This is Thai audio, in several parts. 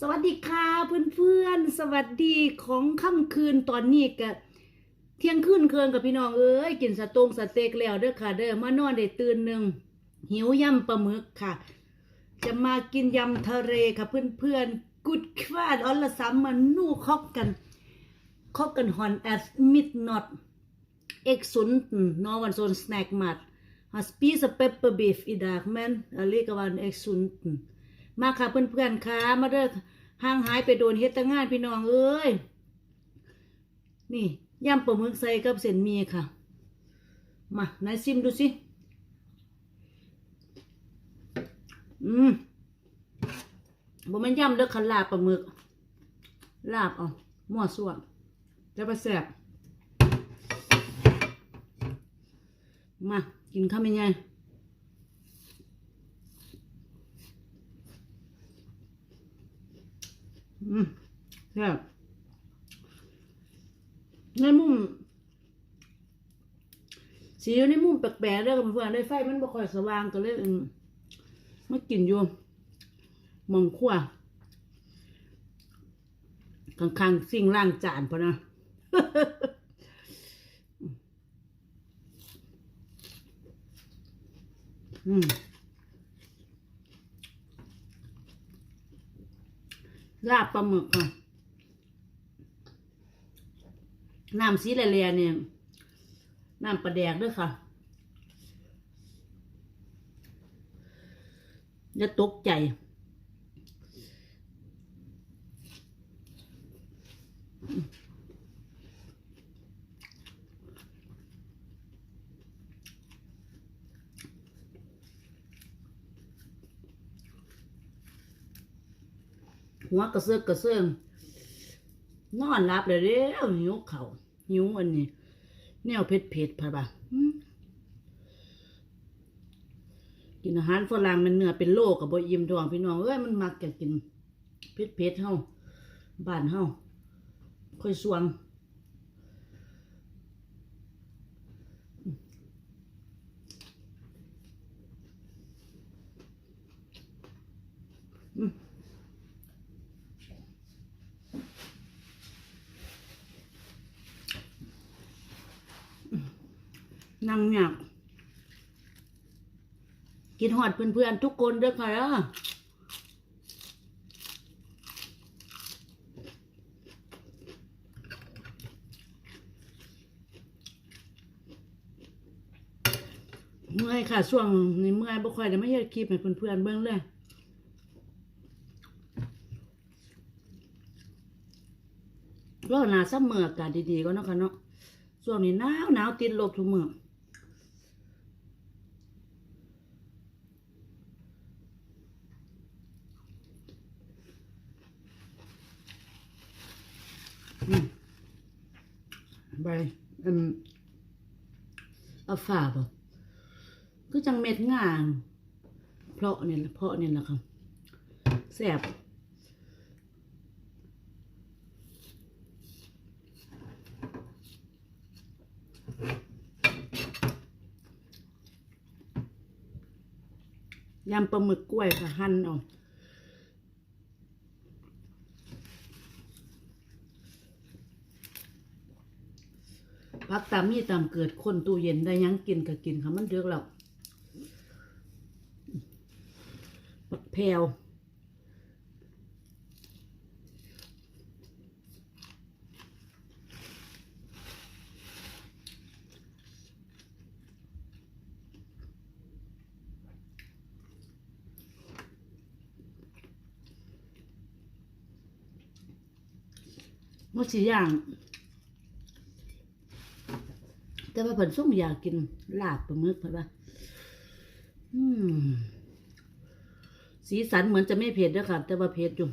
สวัสดีค่ะเพื่อนๆ สวัสดีของค่ำคืนตอนนี้กะเที่ยงคืนเคืองกับพี่น้องเอ้ยกินสะตงสะเต็กแล้วเด้อค่ะ เด้อมานอนได้ตื่นหนึ่งหิวยำปลาหมึกค่ะ จะมากินยำทะเลค่ะเพื่อนๆ กุดควาดออลละซ้ำมันนู่คอกกันคอกกันฮอนแอสมิดนอตเอกซุนนอวันโซนสแน็กมัดฮัสปีสเปปเปอร์บีฟอีดากแมนอลีกวันเอกซุน มาค่ะเพื่อนๆค่ะมาเด้อห่างหายไปโดนเฮ็ดตั้งงานพี่น้องเอ้ยนี่ย่ำปลาหมึกใส่กับเส้นมีค่ะ มาไหนซิมดูสิอืมบ่มันย่ำเด้อคันลาบปลาหมึก ลาบเอะมั่วส่วงจะไปแซ่บมา กินข้าวมันไง อืมแซ่บในมุมสีอยู่ในมุมแปลกๆเด้อเพื่อนๆได้ไฟมันบ่ค่อยสว่างก็เลยอืมมากินอยู่หมองขั้วข้างๆสิ่งล่างจานพอนะอืม ลาบปลาหมึกอะน้ำสีแหล่ๆเนี่ยน้ำปลาแดกด้วยค่ะอย่าตกใจ หัวกระเซาะกระเซิงนอนรับเลยเด้วหิวเขาวหิวอันนี้แนวเผ็ดเผ็ดพะบ่ะกินอาหารฝรั่งมันเนื้อเป็นโลกับบ่อิ่มท้องพี่น้องเอ้ยมันมักจะกินเผ็ดเผ็ดเฮาบ้านเฮาค่อยสวง นั่งหยักกินหอดเพื่อนๆทุกคนด้อค่ะเด้อเมื่อยค่ะช่วงในเมื่อยบ่ค่อยได้ไม่เฮ็ดคลิปให้เพื่อนๆเบิ่งเลยก็หนาซัมเมอร์อากาศดีๆก็เนาะค่ะเนาะช่วงนี้หนาวหนาวติดลบทุกเมือ ใบอืมเอาฝาบ่ก็จังเม็ดงานเพาะเนี่ยเพาะเนี่ยแหละครับแสบยำปลาหมึกกล้วยค่ะหั่นเอา พักตามมีตามเกิดคนตู้เย็นได้ยังกินก็กินค่ะมันเดือกแล้วปักแพวมันสิอย่าง แต่ว่าเพิ่นส่งอยากกินลาบปลาหมึกเพิ่นว่าสีสันเหมือนจะไม่เผ็ดด้วยค่ะ แต่ว่าเผ็ดอยู่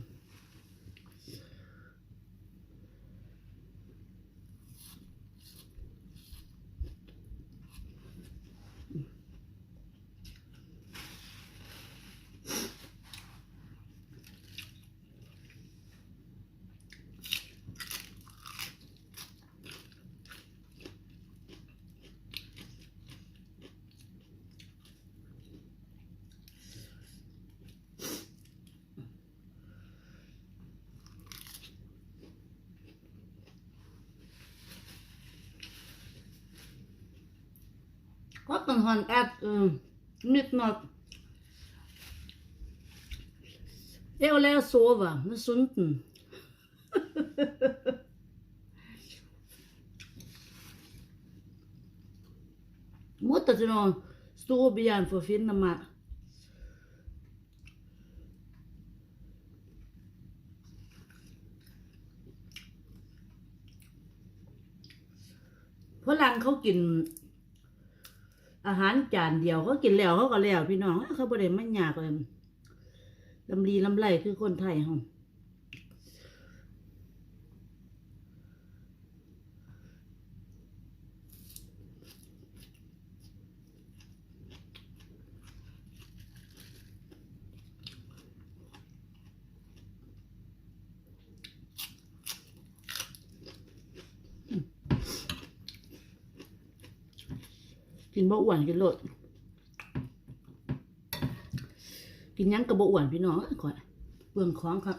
Hot en han ät uh, midnatt. Det er å lære å sove. Det er sulten. Måtte til noen store byen for å finne meg. ฝรั่งเขากิน อาหารจานเดียวเขากินแล้วเขาก็แล้วพี่น้องเขาบ่ได้มันยากเลยลำลีลำไรคือคนไทยเฮา กินบ่อ้วนกินโลดกินยังกับบ่อ้วนพี่น้องก่อนเบื้องของครับ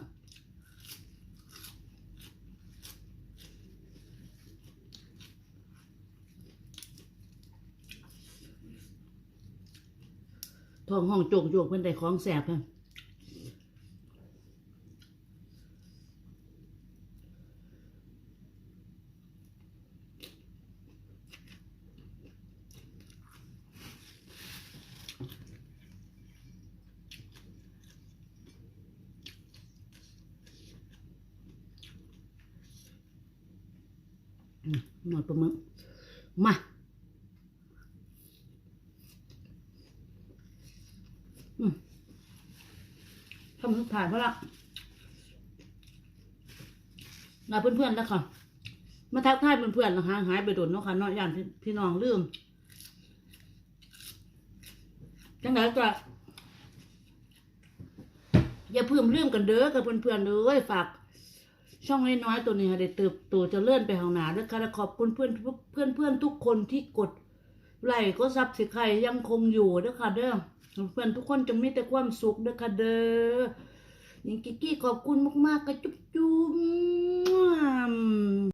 ท้องห้องโจกโจกเพิ่นได้ของแสบครับ หน่อยปลาหมึกมาอืมทำทุกถ่ายเพราะละลาเพื่อนๆแล้วค่ะ มาทักทายเพื่อนๆนะคะหายไปโดนเนาะค่ะนาะย่านพี่พี่น้องลืมจังไหนก็อย่าเพิ่มลืมกันเด้อกับเพื่อนๆเลยฝาก ช่องน้อยๆตัวนี้ได้เติบโตจะเลื่อนไปข้างหน้าด้วยค่ะและขอบคุณเพื่อนเพื่อนเพื่อนทุกคนที่กดไลค์ก็ซับสิใครยังคงอยู่เด้อค่ะเด้อเพื่อนทุกคนจงมีแต่ความสุขเด้อค่ะเด้อยิงกิกกี้ขอบคุณมากๆกระจุ๊บจุ๊บ